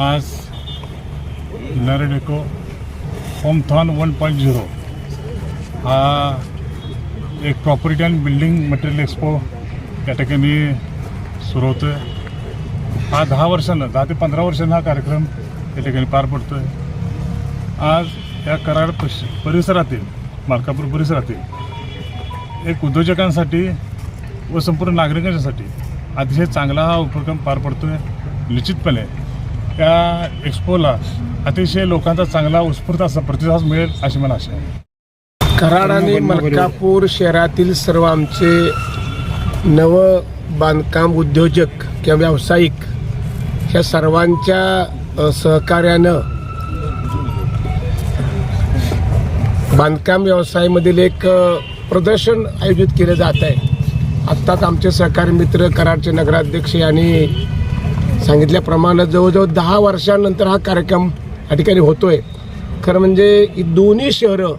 आज NAREDCO homethon one point zero. हा एक property and building material expo या ठिकाणी सुरू होतो आहे हा दहा वर्षानं दहा ते पंधरा वर्षांना हा कार्यक्रम या ठिकाणी पार पडतो आहे आज या कराड पश परिसरातील मालकापूर परिसरातील एक उद्योजकांसाठी व संपूर्ण नागरिकांच्यासाठी अतिशय चांगला हा उपक्रम पार पडतो आहे निश्चितपणे या एक्सपोला अतिशय लोकांचा चांगला उत्स्फूर्त असा प्रतिसाद मिळेल अशी मला आशा आहे. कराड आणि मलकापूर शहरातील सर्व आमचे नव बांधकाम उद्योजक किंवा व्यावसायिक ह्या सर्वांच्या सहकार्यानं बांधकाम व्यवसायामधील एक प्रदर्शन आयोजित केलं जात आहे. आत्ताच आमचे सहकारी मित्र कराडचे नगराध्यक्ष यांनी सांगितल्याप्रमाणे जवळजवळ दहा वर्षानंतर हा कार्यक्रम या ठिकाणी होतोय. खरं म्हणजे ही दोन्ही शहरं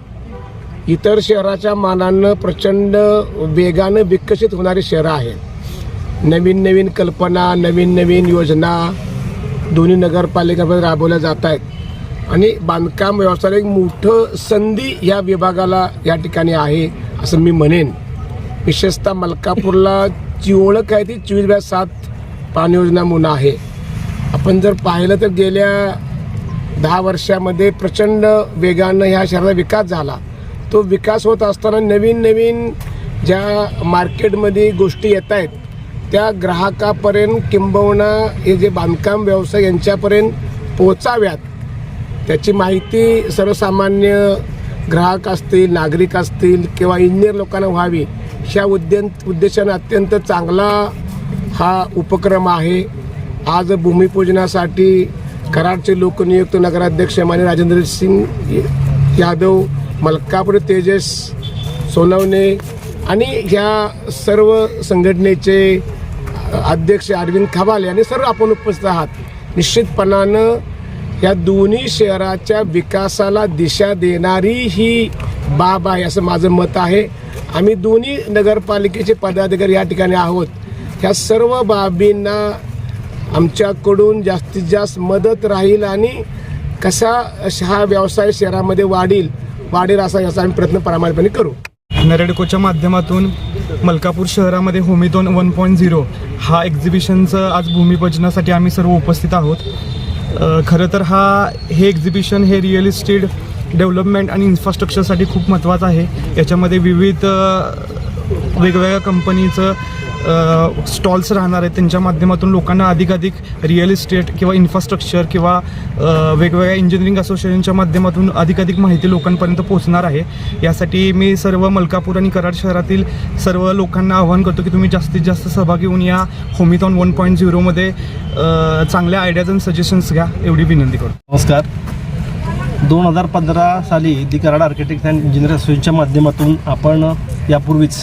इतर शहराच्या मानानं प्रचंड वेगानं विकसित होणारी शहरं आहेत. नवीन नवीन कल्पना नवीन नवीन योजना दोन्ही नगरपालिकामध्ये राबवल्या जात आहेत. आणि बांधकाम व्यवसायाला एक मोठं संधी या विभागाला या ठिकाणी आहे असं मी म्हणेन. विशेषतः मलकापूरला जी ओळख आहे ती चोवीस बाय सात पाणी योजना म्हणून आहे. आपण जर पाहिलं तर गेल्या दहा वर्षामध्ये प्रचंड वेगानं ह्या शहराचा विकास झाला. तो विकास होत असताना नवीन नवीन ज्या मार्केटमध्ये गोष्टी येत आहेत त्या ग्राहकापर्यंत किंबहुना हे जे बांधकाम व्यवसाय यांच्यापर्यंत पोचाव्यात त्याची माहिती सर्वसामान्य ग्राहक असतील नागरिक असतील किंवा इंजिनियर लोकांना व्हावी ह्या उद्देन उद्देशाने अत्यंत चांगला हा उपक्रम आहे. आज भूमिपूजनासाठी कराडचे लोकनियुक्त नगराध्यक्ष माने राजेंद्र सिंग यादव मलकापूर तेजस सोनवणे आणि ह्या सर्व संघटनेचे अध्यक्ष अरविंद खबाले आणि सर्व आपण उपस्थित आहात. निश्चितपणानं या दोन्ही शहराच्या विकासाला दिशा देणारी ही बाब आहे असं माझं मत आहे. आम्ही दोन्ही नगरपालिकेचे पदाधिकारी या ठिकाणी आहोत. ह्या सर्व बाबींना आमच्याकडून जास्तीत जास्त मदत राहील आणि कसा हा व्यवसाय शहरामध्ये वाढील वाढेल असा याचा आम्ही प्रयत्न प्रामाणिकपणे करू. नरेडकोच्या माध्यमातून मलकापूर शहरामध्ये होमितोन वन पॉईंट झिरो हा एक्झिबिशनचं आज भूमिपूजनासाठी आम्ही सर्व उपस्थित आहोत. खरं तर हा हे एक्झिबिशन हे रिअल इस्टेट डेव्हलपमेंट आणि इन्फ्रास्ट्रक्चरसाठी खूप महत्त्वाचं आहे. याच्यामध्ये विविध वेगवेगळ्या कंपनीचं स्टॉल्स राहणार आहेत त्यांच्या माध्यमातून लोकांना अधिकाधिक रिअल इस्टेट किंवा इन्फ्रास्ट्रक्चर किंवा वेगवेगळ्या इंजिनिअरिंग असोसिएशनच्या माध्यमातून अधिकाधिक माहिती लोकांपर्यंत पोहोचणार आहे. यासाठी मी सर्व मलकापूर आणि कराड शहरातील सर्व लोकांना आवाहन करतो की तुम्ही जास्तीत जास्त सहभागी होऊन या. होमिथॉन वन पॉईंट झिरोमध्ये चांगल्या आयडियाज आणि सजेशन्स घ्या. एवढी विनंती करतो. नमस्कार. दोन हजार पंधरा साली the Karad architect and engineer असोसिएशनच्या माध्यमातून आपण यापूर्वीच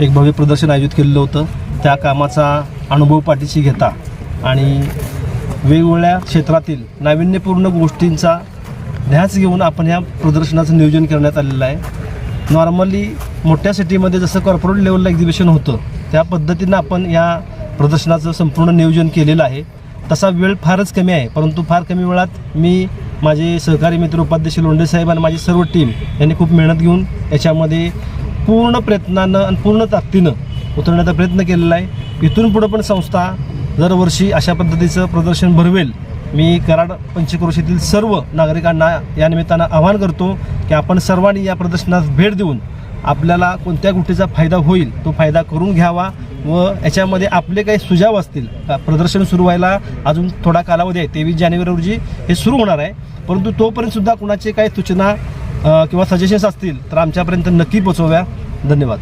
एक भव्य प्रदर्शन आयोजित केलेलं होतं. त्या कामाचा अनुभव पाठीशी घेता आणि वेगवेगळ्या क्षेत्रातील नाविन्यपूर्ण गोष्टींचा ध्यास घेऊन आपण ह्या प्रदर्शनाचं नियोजन करण्यात आलेलं आहे. नॉर्मली मोठ्या सिटीमध्ये जसं कॉर्पोरेट लेवलला एक्झिबिशन होतं त्या पद्धतीनं आपण या प्रदर्शनाचं संपूर्ण नियोजन केलेलं आहे. तसा वेळ फारच कमी आहे परंतु फार कमी वेळात मी माझे सहकारी मित्र उपाध्यक्ष लोंढे साहेब आणि माझी सर्व टीम यांनी खूप मेहनत घेऊन याच्यामध्ये पूर्ण प्रयत्नानं आणि पूर्ण ताकदीनं उतरण्याचा प्रयत्न केलेला आहे. इथून पुढं पण संस्था दरवर्षी अशा पद्धतीचं प्रदर्शन भरवेल. मी कराड पंचक्रोशीतील सर्व नागरिकांना या निमित्तानं आवाहन करतो की आपण सर्वांनी या प्रदर्शनास भेट देऊन आपल्याला कोणत्या गोष्टीचा फायदा होईल तो फायदा करून घ्यावा व याच्यामध्ये आपले काही सुझाव असतील. का प्रदर्शन सुरू व्हायला अजून थोडा कालावधी आहे. तेवीस जानेवारी रोजी हे सुरू होणार आहे. परंतु तोपर्यंतसुद्धा कुणाचे काही सूचना किंवा सजेशन्स असतील तर आमच्यापर्यंत नक्की पोचव्या. धन्यवाद.